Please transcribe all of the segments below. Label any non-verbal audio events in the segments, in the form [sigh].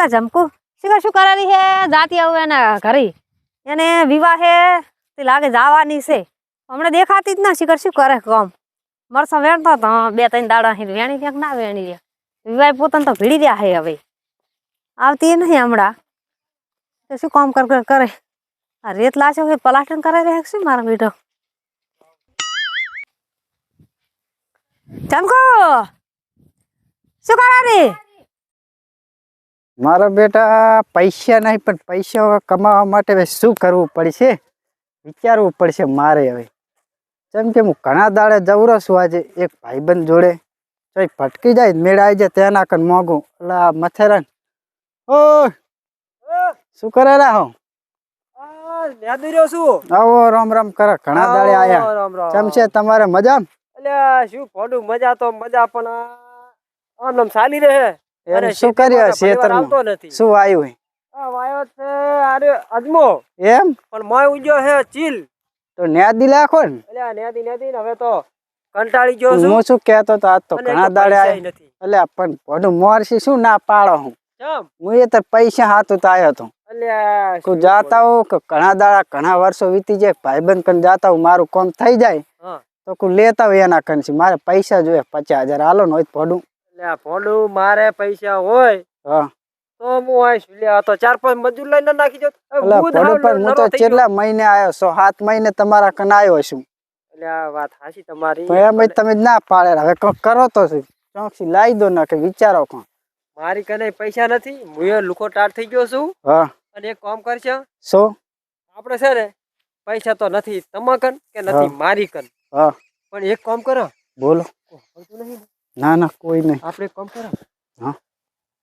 તા જમકુ? શીખર શું કરેલી હે જાતી આવું એના ઘરે. એને વિવાહ તે લાગે જવાની છે. હમણાં દેખાતી જ ના શિખર, શું કરે કોમ? મરસા વેણતા તો બે ત્રણ દાડા વેણી ક્યાંક ના વેણી રહ્યા? વિવાહ પોતાને તો ભીડી રહ્યા છે હવે. આવતી નહીં હમણાં. શું કામ કર કર આ રેત લાશે હોય પલાટન કરે રહે શું મારો બેટો? ચમકો શું કરે રે મારા બેટા પૈસા નહીં પણ પૈસા કમાવા માટે હવે શું કરવું પડશે? વિચારવું પડશે મારે હવે. જેમ કે હું ઘણા દાડે જવરો છું આજે એક ભાઈબંધ જોડે. તો ભટકી જાય મેળાઈ જાય તેના કન મોગું એટલે આ મથેરાન. ઓ શું કરે રાહો આવો રામ રામ કરે ઘણા દાડે આયા. કેમ છે તમારે મજા અલ્યા શું મજા તો મજા પણ આમ ચાલી રહે. એમ શું કર્યું ખેતરમાં શું આવ્યું આ વાયો છે અરે અજમો. એમ? પણ મોય ઉજ્યો હે ચીલ. તો ન્યાદી લાખો ને? એટલે નેદી નેદી હવે તો કંટાળી ગયો છું. હું શું કહેતો તો આજ તો ઘણા દાડે નથી. એટલે પણ ભડું મોરસી શું ના પાડો હું? હું એ તો પૈસા હાથું તો આવ્યો હતો અલ્યા જાતા કે ઘણા દાડા ઘણા વર્ષો વીતી જાય ભાઈબંધ કન જાતા હોઉં મારું કોમ થઈ જાય. તો કોઈ લેતા હોય એના કન મારે પૈસા જોઈએ પચાસ હજાર હાલો ને હોય ભડું અલ્યા ફોડું મારે પૈસા હોય હા. તો હું આવીશ. તો ચાર પાંચ મજૂર લઈને નાખી જો એટલે ભડું પણ હું તો કેટલા મહિને આવ્યો સો સાત મહિને તમારા કન આવ્યો છું? અલ્યા વાત હાચી તમારી. તો એમ તમે જ ના પાડે. હવે કરો તો ચોકસી લાવી દો ના કે વિચારો કોણ. મારી કને પૈસા નથી. હું લુકો ટાટ થઈ ગયો છું. હા. અને એક કામ કરશે શું? આપણે છે ને પૈસા તો નથી તમાકન કે નથી મારી કન. હા. પણ એક કામ કરો. બોલો. નહીં ને. ના કોઈ નહીં. આપણે કામ કરો. હા.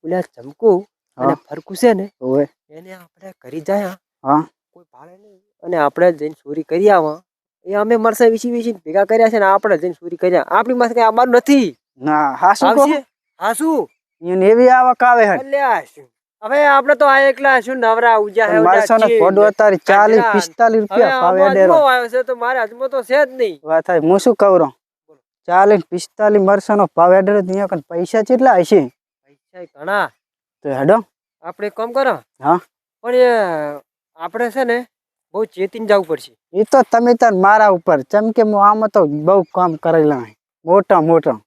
ઓલા ચમકુ અને. ફરકું છે ને ઓય એને આપણે કરી જાય હા. કોઈ ભાડે નહીં. અને આપણે જઈને ચોરી કરી આવા. એ અમે મરસા વીસી વિશી ભેગા કર્યા છે ને આપણે જઈને ચોરી કર્યા આપણી પાસે કઈ અમારું નથી. ના હા શું કહો? હા શું? એને એવી આવક આવે હે. અલ્યા હવે આપણે તો આ એકલા શું નવરા ઉજા હે મારસો ને છીએ. અત્યારે ચાલીસ હાજરા. પિસ્તાલીસ હવે રૂપિયા ભાવે ડેરો. આવ્યો છે તો મારે હજમો તો છે જ નહીં. વાત થાય હું શું કહું ચાલીસ પિસ્તાલીસ મરસાનો ભાવ અહીંયા કન પૈસા કેટલા હશે? પૈસા ઘણા. તો હેડો. આપણે કામ કરો. હા. પણ એ આપણે છે ને બહુ ચેતીને જવું પડશે. એ તો તમે તાર મારા ઉપર ચમ કે હું આમાં તો બહુ કામ કરેલા. મોટા મોટા.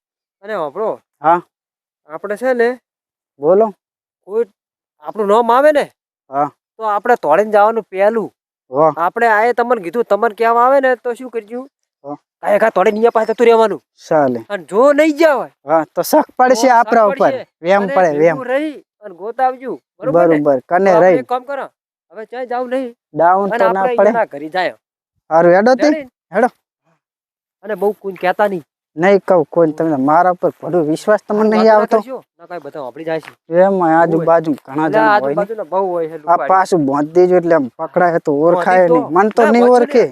અને આપણો હા. આપણે છે ને બોલો. કોઈ આપણું નામ આવે ને હા. તો આપણે તોડીને જવાનું પહેલું. આપણે આ તમને કીધું તમને કહેવા આવે ને તો શું કરજો? કાંઈ કા તોડે નિયા પાસે જતું રહેવાનું. ચાલે અને જો નહીં જાવ હા તો શક પડશે તો આપણા ઉપર. વેમ પડે વેમ. રહી અને ગોતાવજો. બરોબર બરોબર કને રહી. કામ કરો હવે ચાય જાવ નહીં. ડાઉન તો ના પડે. ના ઘરે જાય. હારું હેડો તે. હેડો. અને બહુ કોઈ કહેતા નહીં. નહીં કહું કોઈ તમને મારા પર પડો વિશ્વાસ તમને નહીં આવતો. કરશો, ના કાંઈ બધા વાપરી જાય છે. એમ આજુબાજુ ઘણા જણા હોય ને. આજુબાજુના બહુ હોય છે આ પાછું બોંધ દેજો એટલે આમ પકડાય તો ઓળખાય નહીં. મન તો નહીં ઓળખે.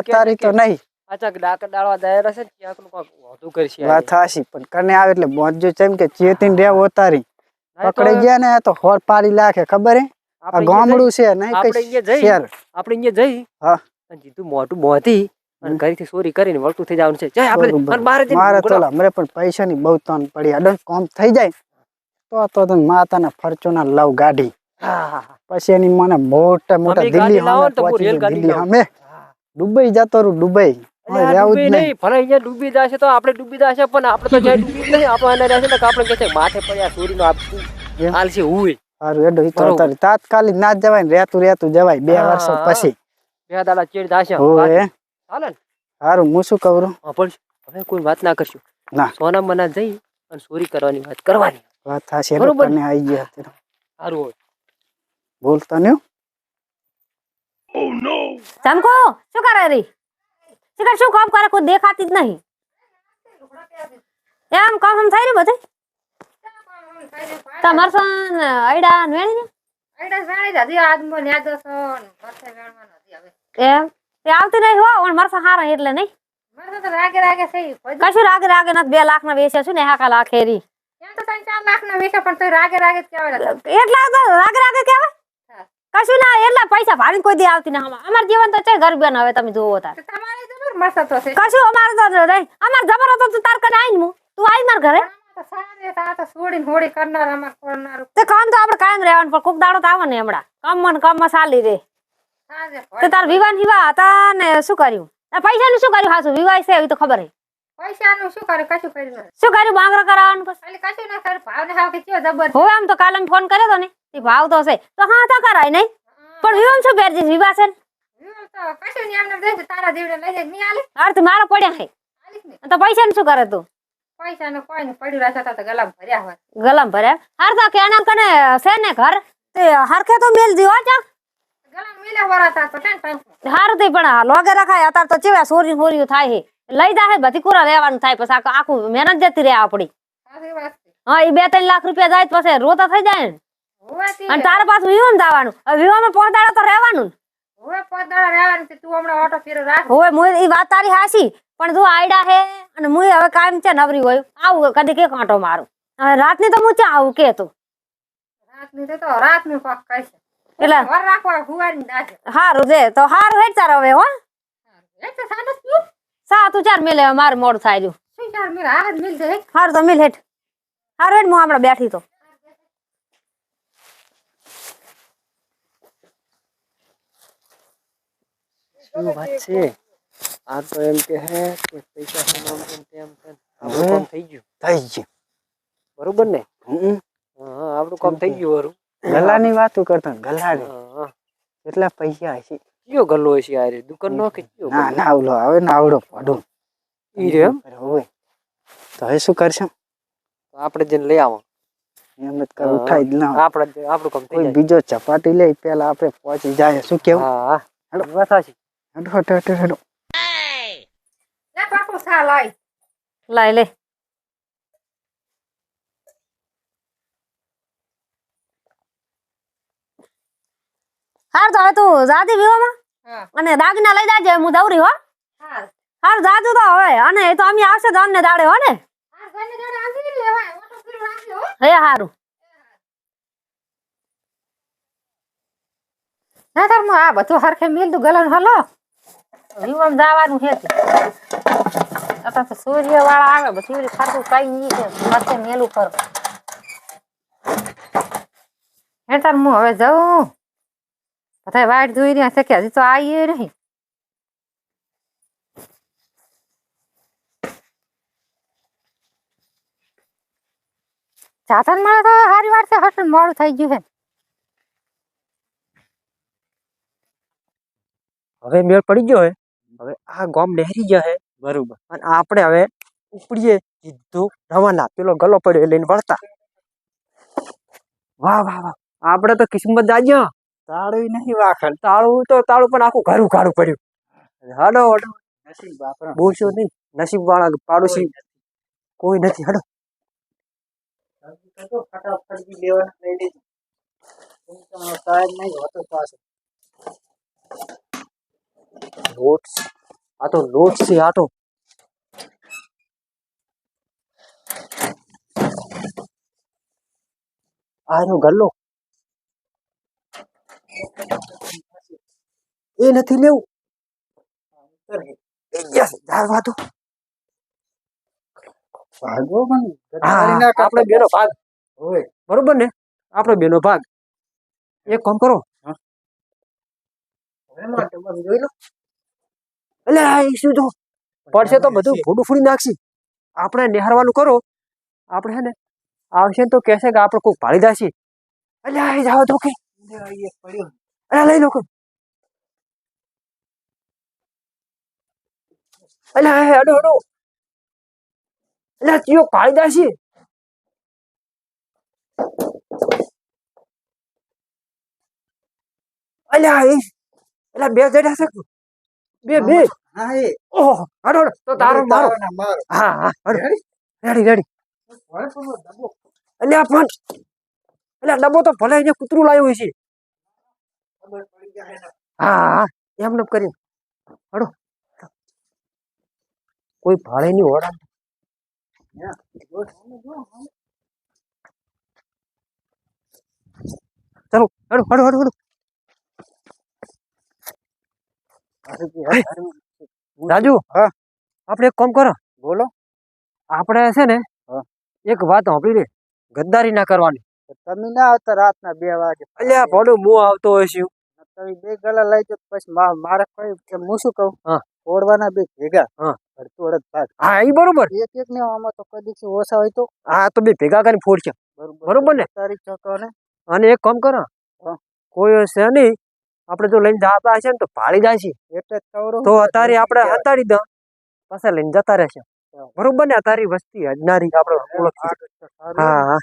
અત્યારે તો નહીં. અચાક ડાક ડાળવા દાયરા છે ને ક્યાંકનું વધુ કરશે વાત હાશી પણ કને આવે એટલે બાંધજો જેમ કે ચેતીને રેવ ઉતારી. પકડી ગયા ને તો હોર પાડી લાખે ખબર હે? આ ગામડું છે નહીં કઈ અહીંયા જઈ આપણે અહીંયા જઈ હા. જીતું મોઢું મોંથી અને ઘરેથી ચોરી કરીને વળતું થઈ જવાનું છે. જય આપણે બહાર જઈને મારે તો બોલાવો. પણ પૈસાની બહુ તન પડી અડન કોમ થઈ જાય. તો તો તને માતાના ફરચોના લવ ગાડી. પછી એની મને મોટા મોટા દિલ્હી દિલ્હી લાવું. દુબઈ જતો રહું દુબઈ. ડૂબી નહીં નહીં ભલે અહીંયા ડૂબી જશે તો આપણે ડૂબી જશે પણ આપણે તો [laughs] જ્યાં ડૂબી નહીં આપણે એને રહેશે ને આપણે કહે છે માથે પડ્યા ચોરીનો આપવું એમ? હાલ સારું એડો ઈ તો તાત્કાલિક ના જવાય ને રહેતું રહેતું જવાય બે હા, પછી. બે દાડા ચેડ થશે હોવે ચાલે ને. સારું હું શું કહું? પણ હવે કોઈ વાત ના કરશું. ના. સોના મના જઈ અને ચોરી કરવાની વાત કરવાની. વાત થશે બરોબર. ને? આવી ગયા સારું હોય. બોલતા નહીં હો. ચમકો શું કરે રી? શીખર શું કામ કરે? કોઈ દેખાતી જ નહીં. એમ કામ આમ થાય ને બધે? તમાર સન આઈડા વેણી ને એમ? તે આવતી નહીં હો ઓણ મરસા હારા એટલે નહીં. કશું રાગે રાગે નથી બે લાખ ના વેચ્યા છું ને હાકા લાખ હેરી. એટલા તો રાગે રાગે કેવાય કશું ના એટલા પૈસા ભાડી કોઈ દે આવતી ના અમાર જીવન તો છે ગરીબ હવે તમે જોવો તાર. કશું અમારે તો રે અમાર જબર હતો તું તાર કને આવીને હું. તું આઈ માર ઘરે. તો સારી આ તો છોડીને હોડી કરનાર અમાર કરનાર તે કામ તો આપણે કાયમ રહેવાનું પણ કોક દાડો તો આવે ને હમણાં. મન કામમાં સાલી રે. તે તાર વિવાહ ને વિવાહ હતા ને શું કર્યું? આ પૈસાનું શું કર્યું હાસુ વિવાહ છે એવી તો ખબર હે. શું કશું કર્યું નથી. શું કર્યું? બાંગરો કરાવવાનું પછી? એટલે કશું ના કર્યું. ભાવને હાવ કે કયો જબર હવે આમ તો કાલે ફોન કર્યો તો ને. તે ભાવ તો છે તો હા તો કરાય નહીં. પણ વિવાહ શું પહેરજે વિવાહ છે ને? તો કશું નહીં આમને દે તારા જીવડે લઈ જાય. નહીં આલે અર્થ મારા પડ્યા હે. ને. તો પૈસાનું શું કરે તું? પૈસાનું કોઈ નહીં. પડ્યું રાખતા તો ગલામ ભર્યા હોય. ગલમ ભરે હાર તો કેના કને છે ને ઘર? તે હરખે તો મેલ દી હો ચા ગલામ વરા તા તો કેમ ટાઈમ હાર તે પણ લોગે રખાય. અતાર તો ચેવા સોરી સોરી થાય હે. લઈ જાય બધી કુરા લેવાનું થાય પછી આખું- આખું મહેનત જતી રહે આપડી હા એ બે ત્રણ લાખ રૂપિયા જાય તો પછી રોતા થઈ જાય ને. અને તારે પાછું વિવાહ જવાનું હવે વિવાહમાં પહોંચાડે તો રહેવાનું ને. હવે પાંચ દાડા રહેવાનું છે તું હમણાં ઓટો ફેરો રાખ. હવે મુય એ વાત તારી હાસી પણ તું આયડા હે અને મુય હવે કાયમ છે નવરી હોય આવું કદી કે કાંટો મારું. હવે રાતની તો હું ચા આવું કે તું? રાતની તો રાત રાતનું પાક કહેશે. એટલે- વર રાખવા હારું દે તો હારું હેડ તાર હવે હો. એ તો સાદસ તું. સા તું ચાર મેલે મારું મોડું થાય રહ્યું શું ચાર મિલ? હારું તો મિલ હારું હમણાં બેઠી તો. શું વાત છે? આ તો એમ કે હે કે પૈસા છે આમ તેમ તેમ. આપણું કામ થઈ ગયું. થઈ ગયું. બરોબર ને? હમ. હા હા, આપણું કામ થઈ ગયું હરું ગલાની વાતો કરતા ગલ્લાની હા હા. કેટલા પૈસા હશે? કયો ગલ્લો હશે આ રે? દુકાન નો કે કયો ના? ના આવલો આવે ના આવડો પડું ઈ રે એમ? હોય. તો હવે શું કરશું? આપણે જઈને લઈ આવો એમ જ કર ઉઠાઈ જ ના આપણે આપણું કામ થઈ જાય. બીજો ચપાટી લે પેલા આપણે પહોંચી જાય. શું કેવું? હા હા. વાત સાચી. હેડો હેડો હેડો હેડો લે પાકું સા લાય લઈ લે હાર તો હવે તું જાતી વિવામાં અને દાગીના લઈ જાજે હું દવરી હો હા હાર જાતું તો હવે અને એ તો અમે આવશે તો અમને દાડે હો ને હે હારું ના તાર આ બધું હરખે મિલ તું ગલન હલો વિવામ જવાનું છે અત્યારે તો સૂર્ય વાળા આવે સૂર્ય ખાતું કઈ નહીં છે. માથે મેલું કરો. હે હું હવે જાઉં? બધા વાટ જોઈ રહ્યા છે કે હજી તો આવીએ નહીં. સાધન મળે તો સારી વાત છે હશે મોડું થઈ ગયું છે. હવે મેળ પડી ગયો હે હવે આ ગામ ગયા હે. બરોબર. અને આપણે હવે ઉપડીએ સીધું રવાના. પેલો ગલો પડ્યો લઈને વળતા. વાહ વાહ વાહ. આપણે તો કિસ્મત જાજો તાળું નહીં વાખડ તાળું તો તાળું પણ આખું ઘરું ઘારું પડ્યું. હડો હડો. નસીબ બોલશો નહીં. નસીબ વાળા પાડોશી. કોઈ નથી. હડો. ફટાફટ લેવાના નોટ્સ આ તો નોટ્સ છે આ તો. આ એનો ગલ્લો. એ નથી લેવું. દો. ભાગો પણ આપણે બેનો ભાગ. હોય બરોબર ને? આપણો બેનો ભાગ. એક કામ કરો એમાં તો બસ જોઈ લો એટલે આ ઈ શું જો પડશે તો બધું. ભૂડું ફૂડી નાખશે. આપણે નિહારવાનું કરો. આપણે હે ને આવશે તો કહેશે કે આપણે કોઈ પાડી દાશે. એટલે આ જાવ તો કે અરે લઈ લોકો અલે અડો અડો એટલે ચિયો ભાળી દાશે. અલ્યા એટલે બે જડ્યા છે બે બે. હા એ. ઓહો હડો હડો તો તારો મારો. હા હા રેડી? રેડી એટલે આ પણ એટલે ડબ્બો તો ભલે એને કૂતરું લાવ્યું હોય છે હા હા એમને કરી હડો કોઈ ભાડે ની ઓળખ ચાલો હડો હડો હડો હડો રાજુ! હા. આપણે એક કામ કરો. બોલો. આપણે છે ને. એક વાત રે ગદ્દારી ના કરવાની. તમે ના આવતા રાતના બે વાગે અલ્યા ભોડું હું આવતો હોય છું. તમે બે ગલા લઈ તો પછી મા- મારે કોઈ હું શું કહું? હા. ઓળવાના બે ભેગા. હા. હા એ બરોબર. એક એક ને આમાં તો કદી છે ઓછા હોય તો? હા તો બે ભેગા કરીને ફોડશે બરોબર. ને? તારીખ ચકો અને એક કામ કરો. કોઈ હશે નહીં આપણે જો લઈને જતા હશે ને તો ભાળી જાય છે. એટલે તો અત્યારે આપણે હતાડી દઉં પાછા લઈને જતા રહેશે. બરોબર ને? અતારી વસ્તી અજનારી આપણે હા હા.